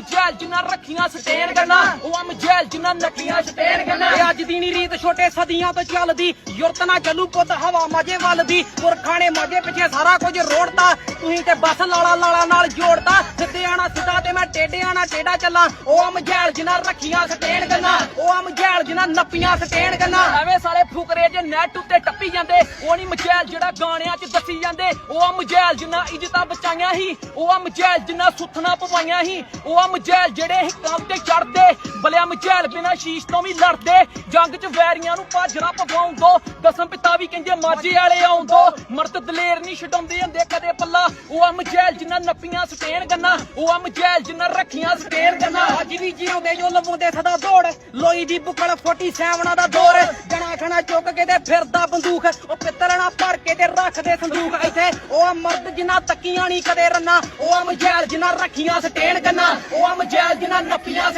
Gel ਜਿੰਨਾ ਰੱਖੀਆਂ stain ਕਰਨਾ ਉਹ ਮਜੈਲ ਜਿੰਨਾ ਨੱਕੀਆਂ ਸਟੇਨ ਕਰਨਾ ਇਹ ਅੱਜ ਦੀ ਨੀ ਰੀਤ, ਛੋਟੇ ਸਦੀਆਂ ਤੋਂ ਚੱਲਦੀ। ਯੁਰਤ ਨਾ ਚੱਲੂ ਪੁੱਤ, ਹਵਾ ਮਾਝੇ ਵੱਲ ਦੀ ਪੁਰਖਾਂ ਨੇ ਮਾਝੇ ਪਿੱਛੇ ਸਾਰਾ ਕੁਝ ਰੋੜਤਾ। ਤੁਸੀਂ ਤੇ ਬਸ ਲਾਲਾ ਲਾਲਾ ਨਾਲ ਜੋੜਤਾ। ਸਿੱਧੇ ਆਣਾ ਸਿੱਧਾ ਤੇ ਮੈਂ ਟੇਡੇ ਆਣਾ ਟੇਡਾ ਚੱਲਾਂ। ਉਹ ਮਜੈਲ ਜਿੰਨਾ ਰੱਖੀਆਂ ਸਟੇਨ ਕਰਨਾ ਉਹ ਮਜੈਲ ਜਿੰਨਾ ਨੱਪੀਆਂ ਸਟੇਨ ਕਰਨਾ ਐਵੇਂ ਸਾਰੇ ਫੁਕਰੇ ਜੇ ਨੈਟ ਉੱਤੇ ਟੱਪੀ ਜਾਂਦੇ, ਉਹ ਨਹੀਂ ਮਜੈਲ ਜਿਹੜਾ ਗਾਣਿਆਂ 'ਚ ਦੱਸੀ ਜਾਂਦੇ। ਉਹ ਆ ਮਜੈਲ ਜਿੰਨਾ ਇੱਜ਼ਤਾਂ ਬਚਾਈਆਂ ਸੀ, ਉਹ ਆ ਮਜੈਲ ਜਿੰਨਾ ਸੁੱਥਣਾ ਪਵਾਈਆਂ ਸੀ, ਉਹ ਆ ਮਜੈਲ ਜਿਹੜੇ ਹਿੱਕਾਂ ਤੇ ਚੜਦੇ ਬਲਿਆ ਮਜੈਲ ਬਿਨਾ ਸ਼ੀਸ਼ ਤੋਂ ਵੀ ਲੜਦੇ। ਜੰਗ 'ਚ ਵੈਰੀਆਂ ਨੂੰ ਭਾਜਣਾ ਪਵਾਉਣ ਦੋ। ਦਸਮ ਪਿਤਾ ਵੀ ਕਹਿੰਦੇ ਮਾਝੇ ਵਾਲੇ ਆਉਣ ਦੋ। ਮਰਦ ਦਲੇਰ ਨਹੀਂ ਛਡਾਉਂਦੇ ਹੁੰਦੇ ਕਦੇ ਪੱਲਾ। ਉਹ ਆ ਮਜੈਲ ਜਿੰਨਾ ਨੱਪੀਆਂ ਸਟੇਨ ਗੰਨਾ। ਉਹ ਆ ਮਜੈਲ ਜਿੰਨਾ ਰੱਖੀਆਂ ਸਟੇਨ ਗੰਨਾ। ਅੱਜ ਵੀ ਜਿਉਂਦੇ ਜੋ ਲਵਾਉਂਦੇ ਸਦਾ ਦੌੜ। ਲੋਈ ਦੀ ਬੁੱਕਲ 47 ਦਾ ਦੌਰ ਜਣਾ ਖਣਾ ਚੁੱਕ ਕੇ ਤੇ ਫਿਰਦਾ ਬੰਦੂਕ ਉਹ ਪਿੱਤਲਣਾ ਭਰ ਕੇ ਤੇ ਰੱਖਦੇ ਸੰਦੂਕ ਇੱਥੇ ਉਹ ਆ ਮਰਦ ਜਿੰਨਾ ਤੱਕੀਆਂ ਨਹੀਂ ਕਦੇ ਰੰਨਾ। ਉਹ ਆ ਮਚੈਲ ਜਿੰਨਾ ਰੱਖੀਆਂ ਸਟੇਨ ਕੰਨਾ ਉਹ ਆ ਮਚੈਲ ਜਿੰਨਾ ਨੱਪੀਆਂ